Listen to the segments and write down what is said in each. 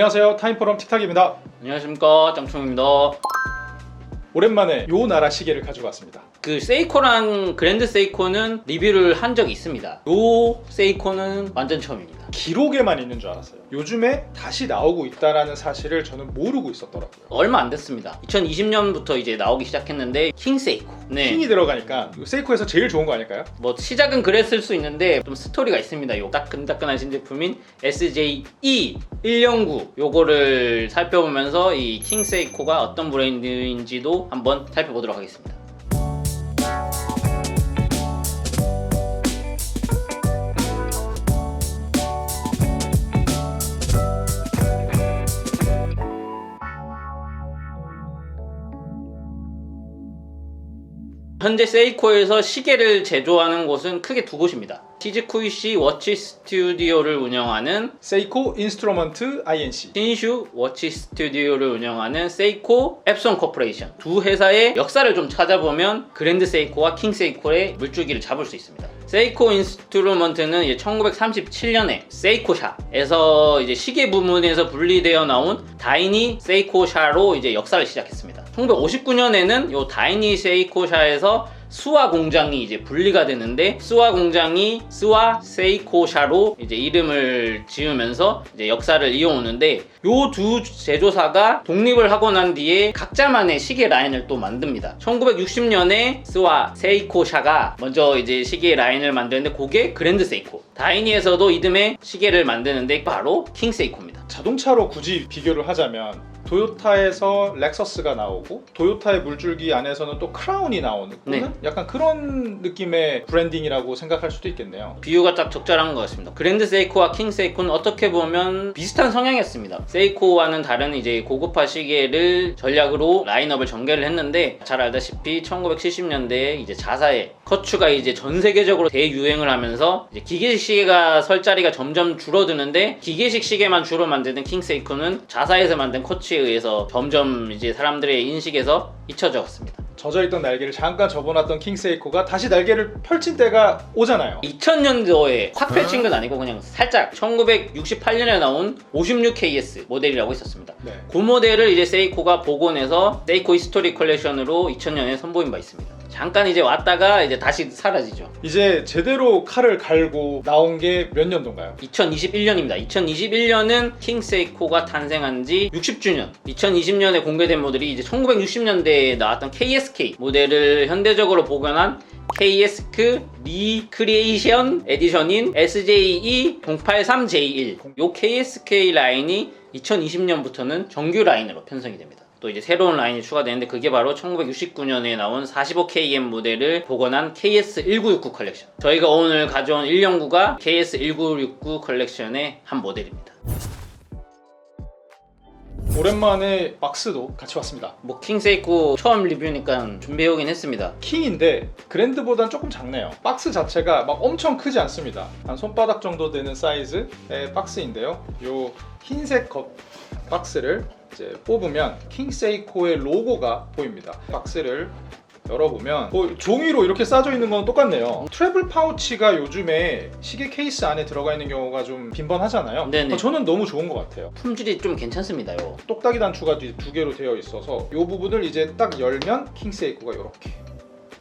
안녕하세요. 타임포럼 틱탁입니다. 안녕하십니까 짱총입니다. 오랜만에 요 나라 시계를 가지고 왔습니다. 그 세이코랑 그랜드 세이코는 리뷰를 한 적이 있습니다. 요 세이코는 완전 처음입니다. 기록에만 있는 줄 알았어요. 요즘에 다시 나오고 있다라는 사실을 저는 모르고 있었더라고요. 얼마 안 됐습니다. 2020년부터 이제 나오기 시작했는데 킹 세이코. 네. 킹이 들어가니까 세이코에서 제일 좋은 거 아닐까요? 뭐 시작은 그랬을 수 있는데 좀 스토리가 있습니다. 요 따끈따끈한 신제품인 SJE 109 요거를 살펴보면서 이 킹 세이코가 어떤 브랜드인지도 한번 살펴보도록 하겠습니다. 현재 세이코에서 시계를 제조하는 곳은 크게 두 곳입니다. 시즈쿠이시 워치 스튜디오를 운영하는 세이코 인스트루먼트 INC. 신슈 워치 스튜디오를 운영하는 세이코 앱손 코퍼레이션 두 회사의 역사를 좀 찾아보면 그랜드 세이코와 킹 세이코의 물줄기를 잡을 수 있습니다. 세이코 인스트루먼트는 이제 1937년에 세이코샤에서 이제 시계 부문에서 분리되어 나온 다이니 세이코샤로 이제 역사를 시작했습니다. 1959년에는 이 다이니 세이코샤에서 수화 공장이 이제 분리가 되는데 수화 공장이 스와 세이코샤로 이제 이름을 지으면서 이제 역사를 이어오는데 요 두 제조사가 독립을 하고 난 뒤에 각자만의 시계 라인을 또 만듭니다. 1960년에 스와 세이코샤가 먼저 이제 시계 라인을 만드는데 그게 그랜드 세이코. 다이니에서도 이듬해 시계를 만드는데 바로 킹 세이코입니다. 자동차로 굳이 비교를 하자면 도요타에서 렉서스가 나오고 도요타의 물줄기 안에서는 또 크라운이 나오는 네. 약간 그런 느낌의 브랜딩이라고 생각할 수도 있겠네요. 비유가 딱 적절한 것 같습니다. 그랜드 세이코와 킹 세이코는 어떻게 보면 비슷한 성향이었습니다. 세이코와는 다른 이제 고급화 시계를 전략으로 라인업을 전개를 했는데 잘 알다시피 1970년대에 이제 자사의 커츠가 이제 전 세계적으로 대유행을 하면서 이제 기계식 시계가 설 자리가 점점 줄어드는데 기계식 시계만 주로 만드는 킹 세이코는 자사에서 만든 커츠에 의해서 점점 이제 사람들의 인식에서 잊혀져 갔습니다. 젖어있던 날개를 잠깐 접어놨던 킹세이코가 다시 날개를 펼친 때가 오잖아요. 2000년도에 확 펼친 건 아니고 그냥 살짝 1968년에 나온 56KS 모델이라고 있었습니다. 네. 그 모델을 이제 세이코가 복원해서 세이코 히스토리 컬렉션으로 2000년에 선보인 바 있습니다. 잠깐 이제 왔다가 이제 다시 사라지죠. 이제 제대로 칼을 갈고 나온 게 몇 년도인가요? 2021년입니다. 2021년은 킹 세이코가 탄생한 지 60주년. 2020년에 공개된 모델이 이제 1960년대 에 나왔던 KSK 모델을 현대적으로 복원한 KS크 리크리에이션 에디션인 SJE 083J1. 요 KSK 라인이 2020년부터는 정규 라인으로 편성이 됩니다. 또 이제 새로운 라인이 추가되는데 그게 바로 1969년에 나온 45KM 모델을 복원한 KS1969 컬렉션. 저희가 오늘 가져온 109가 KS1969 컬렉션의 한 모델입니다. 오랜만에 박스도 같이 왔습니다. 뭐 킹세이코 처음 리뷰니까 준비해오긴 했습니다. 킹인데 그랜드보단 조금 작네요. 박스 자체가 막 엄청 크지 않습니다. 한 손바닥 정도 되는 사이즈의 박스인데요. 요 흰색 겉 박스를 이제 뽑으면 킹세이코의 로고가 보입니다. 박스를 열어보면 뭐 종이로 이렇게 싸져 있는 건 똑같네요. 트래블 파우치가 요즘에 시계 케이스 안에 들어가 있는 경우가 좀 빈번하잖아요. 네네. 어, 저는 너무 좋은 것 같아요. 품질이 좀 괜찮습니다. 요. 똑딱이 단추가 뒤 두 개로 되어 있어서 이 부분을 이제 딱 열면 킹세이코가 이렇게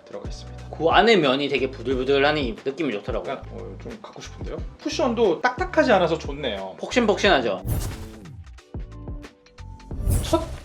들어가 있습니다. 그 안에 면이 되게 부들부들하니 느낌이 좋더라고요. 약간 어, 좀 갖고 싶은데요. 쿠션도 딱딱하지 않아서 좋네요. 폭신폭신하죠.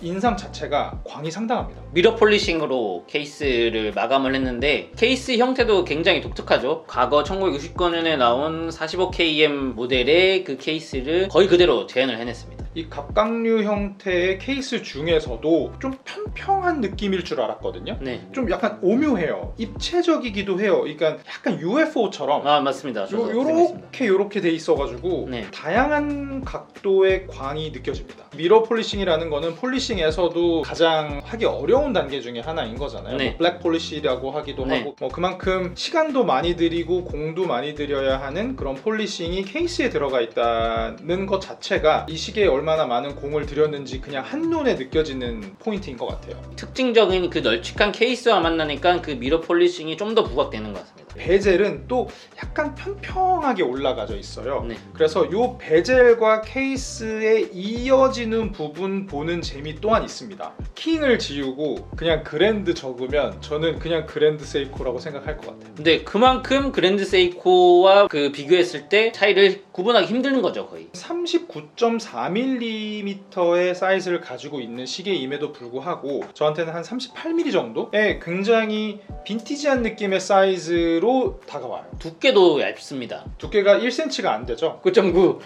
첫 인상 자체가 광이 상당합니다. 미러 폴리싱으로 케이스를 마감을 했는데 케이스 형태도 굉장히 독특하죠. 과거 1969년에 나온 45KM 모델의 그 케이스를 거의 그대로 재현을 해냈습니다. 이 갑각류 형태의 케이스 중에서도 좀 평평한 느낌일 줄 알았거든요. 네. 좀 약간 오묘해요. 입체적이기도 해요. 그러니까 약간 UFO처럼 아 맞습니다. 요. 요렇게 요렇게 돼 있어가지고 네. 다양한 각도의 광이 느껴집니다. 미러 폴리싱이라는 거는 폴리싱에서도 가장 하기 어려운 단계 중에 하나인 거잖아요. 네. 뭐 블랙 폴리시라고 하기도 네. 하고 뭐 그만큼 시간도 많이 들이고 공도 많이 들여야 하는 그런 폴리싱이 케이스에 들어가 있다는 것 자체가 이 시계에 얼마나 많은 공을 들였는지 그냥 한눈에 느껴지는 포인트인 것 같아요. 특징적인 그 널찍한 케이스와 만나니까 그 미러 폴리싱이 좀 더 부각되는 것 같습니다. 베젤은 또 약간 평평하게 올라가져 있어요. 네. 그래서 이 베젤과 케이스에 이어지는 부분 보는 재미 또한 있습니다. 킹을 지우고 그냥 그랜드 적으면 저는 그냥 그랜드 세이코라고 생각할 것 같아요. 근데 그만큼 그랜드 세이코와 그 비교했을 때 차이를 구분하기 힘든 거죠 거의 39.4mm의 사이즈를 가지고 있는 시계임에도 불구하고 저한테는 한 38mm 정도의 굉장히 빈티지한 느낌의 사이즈로 다가와요. 두께도 얇습니다. 두께가 1cm가 안 되죠. 9.9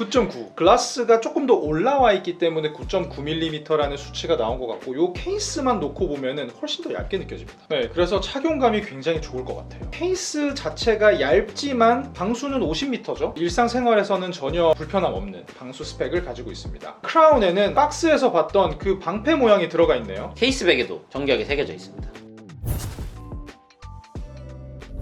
9.9 글라스가 조금 더 올라와 있기 때문에 9.9mm라는 수치가 나온 것 같고 이 케이스만 놓고 보면은 훨씬 더 얇게 느껴집니다. 네 그래서 착용감이 굉장히 좋을 것 같아요. 케이스 자체가 얇지만 방수는 50m죠? 일상생활에서는 전혀 불편함 없는 방수 스펙을 가지고 있습니다. 크라운에는 박스에서 봤던 그 방패 모양이 들어가 있네요. 케이스백에도 정교하게 새겨져 있습니다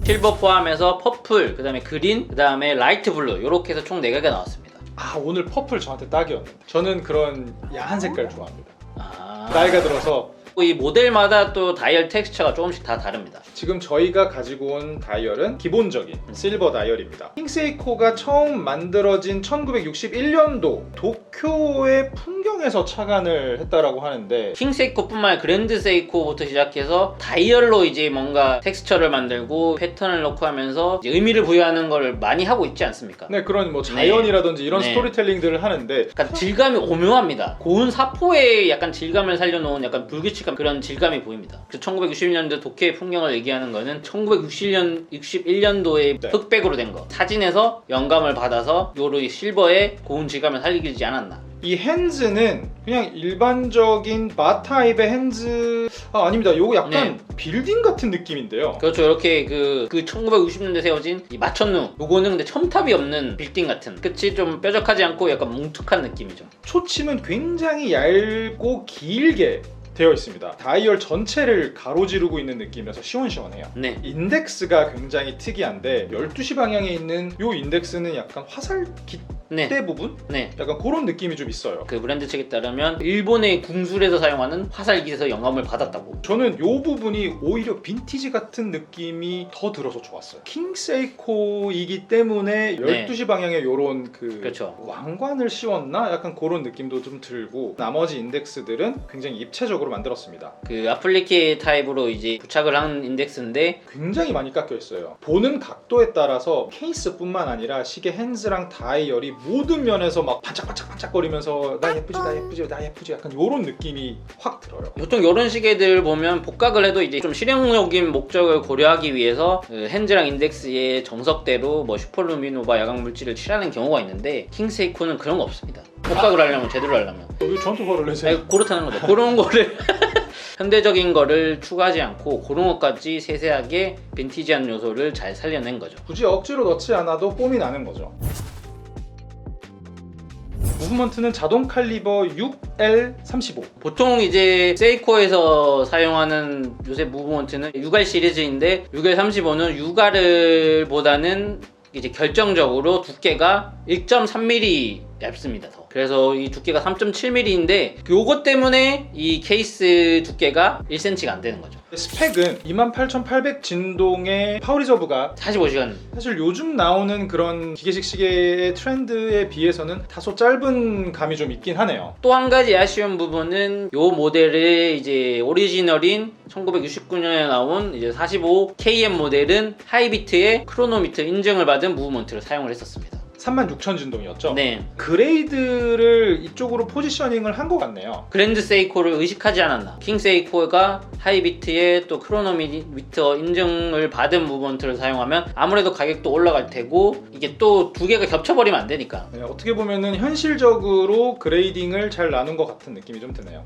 실버 포함해서 퍼플, 그 다음에 그린, 그 다음에 라이트 블루 이렇게 해서 총 4개가 나왔습니다. 아 오늘 퍼플 저한테 딱이었는데 저는 그런 야한 색깔 좋아합니다. 아... 나이가 들어서 이 모델마다 또 다이얼 텍스처가 조금씩 다 다릅니다 지금 저희가 가지고 온 다이얼은 기본적인 실버 다이얼입니다. 킹세이코가 처음 만들어진 1961년도 도쿄의 풍경에서 착안을 했다라고 하는데 킹세이코뿐만 아니라 그랜드 세이코부터 시작해서 다이얼로 이제 뭔가 텍스처를 만들고 패턴을 넣고 하면서 이제 의미를 부여하는 걸 많이 하고 있지 않습니까? 네, 그런 뭐 자연이라든지 이런 네. 스토리텔링들을 하는데 약간 질감이 오묘합니다. 고운 사포의 약간 질감을 살려놓은 약간 불규칙 한 그런 질감이 보입니다. 그 1961년도 도쿄의 풍경을 얘기하는 거는 1961년 61년도에 네. 흑백으로 된 거. 사진에서 영감을 받아서 요로 실버의 고운 질감을 살리지 않았나. 이 핸즈는 그냥 일반적인 바 타입의 핸즈 아 아닙니다. 요거 약간 빌딩 같은 느낌인데요. 그렇죠. 이렇게 그, 그 1960년대 세워진 이 마천루. 요거는 근데 첨탑이 없는 빌딩 같은. 끝이 좀 뾰족하지 않고 약간 뭉툭한 느낌이죠. 초침은 굉장히 얇고 길게 되어 있습니다. 다이얼 전체를 가로지르고 있는 느낌이라서 시원시원해요. 네. 인덱스가 굉장히 특이한데 12시 방향에 있는 요 인덱스는 약간 화살 네. 깃대 부분? 네. 약간 그런 느낌이 좀 있어요. 그 브랜드 측에 따르면 일본의 궁술에서 사용하는 화살기에서 영감을 받았다고. 저는 요 부분이 오히려 빈티지 같은 느낌이 더 들어서 좋았어요. 킹세이코이기 때문에 네. 12시 방향에 요런 그 그렇죠. 왕관을 씌웠나? 약간 그런 느낌도 좀 들고 나머지 인덱스들은 굉장히 입체적으로 만들었습니다. 그 아플리케 타입으로 이제 부착을 한 인덱스인데 굉장히 많이 깎여 있어요. 보는 각도에 따라서 케이스뿐만 아니라 시계 핸즈랑 다이얼이 모든 면에서 막 반짝반짝반짝거리면서 나 예쁘지 나 예쁘지 나 예쁘지 약간 이런 느낌이 확 들어요. 보통 이런 시계들 보면 복각을 해도 이제 좀 실용적인 목적을 고려하기 위해서 그 핸즈랑 인덱스의 정석대로 뭐 슈퍼루미노바 야광 물질을 칠하는 경우가 있는데 킹세이코는 그런 거 없습니다. 복각을 하려면 제대로 하려면 왜 저한테 화를 내세요? 아니, 그렇다는 거죠. 그런 거를 현대적인 거를 추가하지 않고 그런 것까지 세세하게 빈티지한 요소를 잘 살려낸 거죠. 굳이 억지로 넣지 않아도 뽐이 나는 거죠. 무브먼트는 자동 칼리버 6L35 보통 이제 세이코에서 사용하는 요새 무브먼트는 6R 시리즈인데 6L35는 6R보다는 이제 결정적으로 두께가 1.3mm 얇습니다. 더. 그래서 이 두께가 3.7mm인데 요것 때문에 이 케이스 두께가 1cm가 안 되는 거죠. 스펙은 28,800 진동의 파워 리저브가 45시간 사실 요즘 나오는 그런 기계식 시계의 트렌드에 비해서는 다소 짧은 감이 좀 있긴 하네요. 또 한 가지 아쉬운 부분은 요 모델의 이제 오리지널인 1969년에 나온 이제 45 KM 모델은 하이비트의 크로노미터 인증을 받은 무브먼트를 사용을 했었습니다. 36,000 진동이었죠. 네. 그레이드를 이쪽으로 포지셔닝을 한 것 같네요. 그랜드 세이코를 의식하지 않았나. 킹 세이코가 하이비트의 또 크로노미터 인증을 받은 무브먼트를 사용하면 아무래도 가격도 올라갈 테고 이게 또 두 개가 겹쳐버리면 안 되니까. 네, 어떻게 보면은 현실적으로 그레이딩을 잘 나눈 것 같은 느낌이 좀 드네요.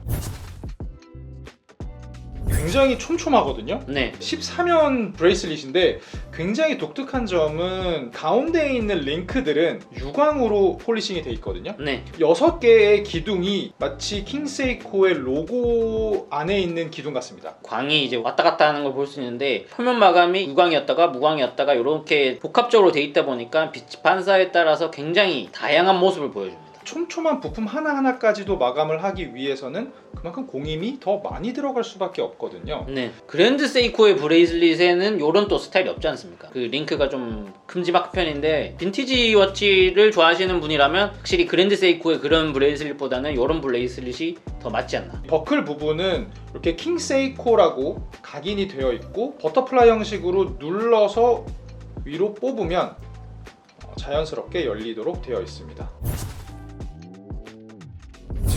굉장히 촘촘하거든요. 네. 14면 브레이슬릿인데 굉장히 독특한 점은 가운데에 있는 링크들은 유광으로 폴리싱이 돼 있거든요. 네. 6개의 기둥이 마치 킹세이코의 로고 안에 있는 기둥 같습니다. 광이 이제 왔다 갔다 하는 걸 볼 수 있는데 표면 마감이 유광이었다가 무광이었다가 이렇게 복합적으로 돼 있다 보니까 빛 반사에 따라서 굉장히 다양한 모습을 보여줍니다. 촘촘한 부품 하나하나까지도 마감을 하기 위해서는 그만큼 공임이 더 많이 들어갈 수밖에 없거든요. 네. 그랜드 세이코의 브레이슬릿에는 요런 또 스타일이 없지 않습니까? 그 링크가 좀 큼지막 편인데 빈티지 워치를 좋아하시는 분이라면 확실히 그랜드 세이코의 그런 브레이슬릿보다는 요런 브레이슬릿이 더 맞지 않나. 버클 부분은 이렇게 킹 세이코라고 각인이 되어 있고 버터플라이 형식으로 눌러서 위로 뽑으면 어, 자연스럽게 열리도록 되어 있습니다.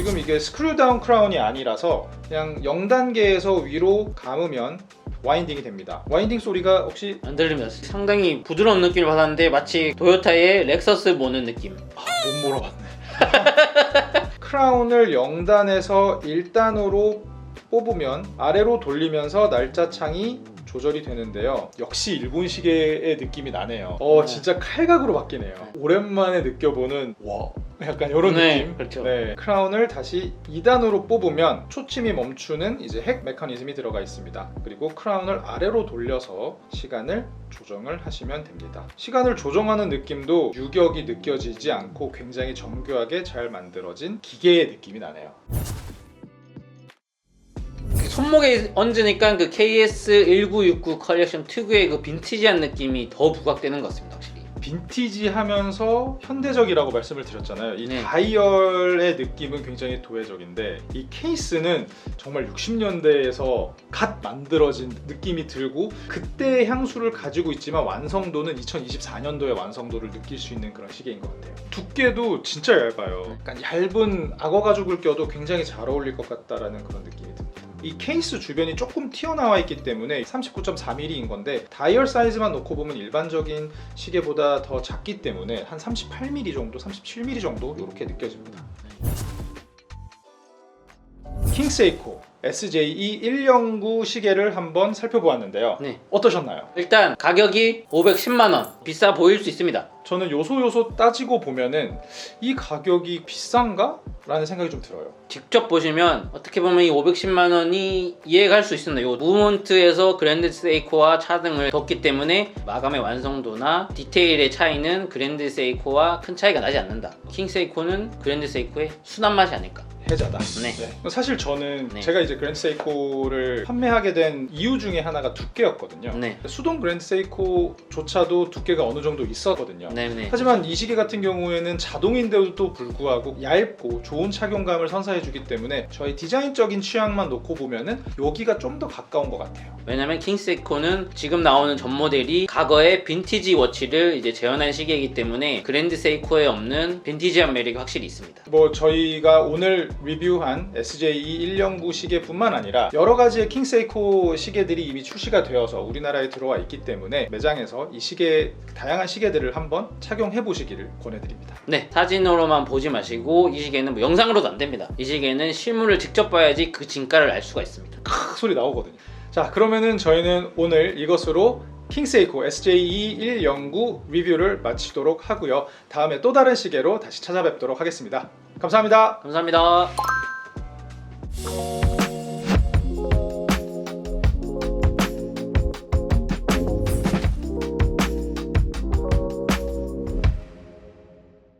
지금 이게 스크류 다운 크라운이 아니라서 그냥 0단계에서 위로 감으면 와인딩이 됩니다. 와인딩 소리가 혹시 안 들리면 상당히 부드러운 느낌을 받았는데 마치 도요타의 렉서스 보는 느낌. 아, 못 몰아봤네. 크라운을 0단에서 1단으로 뽑으면 아래로 돌리면서 날짜 창이 조절이 되는데요. 역시 일본 시계의 느낌이 나네요. 어, 네. 진짜 칼각으로 바뀌네요. 오랜만에 느껴보는 와, 약간 이런 네, 느낌. 그렇죠. 네, 크라운을 다시 2단으로 뽑으면 초침이 멈추는 이제 핵 메커니즘이 들어가 있습니다. 그리고 크라운을 아래로 돌려서 시간을 조정을 하시면 됩니다. 시간을 조정하는 느낌도 유격이 느껴지지 않고 굉장히 정교하게 잘 만들어진 기계의 느낌이 나네요. 그 손목에 얹으니까 그 KS1969 컬렉션 특유의 그 빈티지한 느낌이 더 부각되는 것 같습니다, 확실히. 빈티지 하면서 현대적이라고 말씀을 드렸잖아요. 이 네. 다이얼의 느낌은 굉장히 도회적인데 이 케이스는 정말 60년대에서 갓 만들어진 느낌이 들고 그때의 향수를 가지고 있지만 완성도는 2024년도의 완성도를 느낄 수 있는 그런 시계인 것 같아요. 두께도 진짜 얇아요. 약간 얇은 악어 가죽을 껴도 굉장히 잘 어울릴 것 같다라는 그런 느낌이 듭니다. 이 케이스 주변이 조금 튀어나와 있기 때문에 39.4mm인 건데 다이얼 사이즈만 놓고 보면 일반적인 시계보다 더 작기 때문에 한 38mm 정도, 37mm 정도 이렇게 느껴집니다. 킹세이코 SJE 109 시계를 한번 살펴보았는데요. 네. 어떠셨나요? 일단 가격이 510만 원 비싸 보일 수 있습니다. 저는 요소 요소 따지고 보면은 이 가격이 비싼가? 라는 생각이 좀 들어요. 직접 보시면 어떻게 보면 이 510만 원이 이해갈 수 있습니다. 요 무브먼트에서 그랜드 세이코와 차등을 뒀기 때문에 마감의 완성도나 디테일의 차이는 그랜드 세이코와 큰 차이가 나지 않는다. 킹 세이코는 그랜드 세이코의 순한 맛이 아닐까. 해자다. 네. 사실 저는 네. 제가 이제 그랜드 세이코를 판매하게 된 이유 중에 하나가 두께였거든요. 네. 수동 그랜드 세이코조차도 두께가 어느 정도 있었거든요. 네 네. 하지만 이 시계 같은 경우에는 자동인데도 불구하고 얇고 좋은 착용감을 선사해주기 때문에 저희 디자인적인 취향만 놓고 보면은 여기가 좀 더 가까운 것 같아요. 왜냐면 킹세이코는 지금 나오는 전 모델이 과거의 빈티지 워치를 이제 재현한 시계이기 때문에 그랜드 세이코에 없는 빈티지한 매력이 확실히 있습니다. 뭐 저희가 오늘 리뷰한 SJE 109 시계뿐만 아니라 여러 가지의 킹세이코 시계들이 이미 출시가 되어서 우리나라에 들어와 있기 때문에 매장에서 이 시계 다양한 시계들을 한번 착용해 보시기를 권해드립니다. 네, 사진으로만 보지 마시고 이 시계는 뭐 영상으로도 안 됩니다. 이 시계는 실물을 직접 봐야지 그 진가를 알 수가 있습니다. 크 소리 나오거든요. 자 그러면은 저희는 오늘 이것으로 킹세이코 SJE 109 리뷰를 마치도록 하고요. 다음에 또 다른 시계로 다시 찾아뵙도록 하겠습니다. 감사합니다. 감사합니다.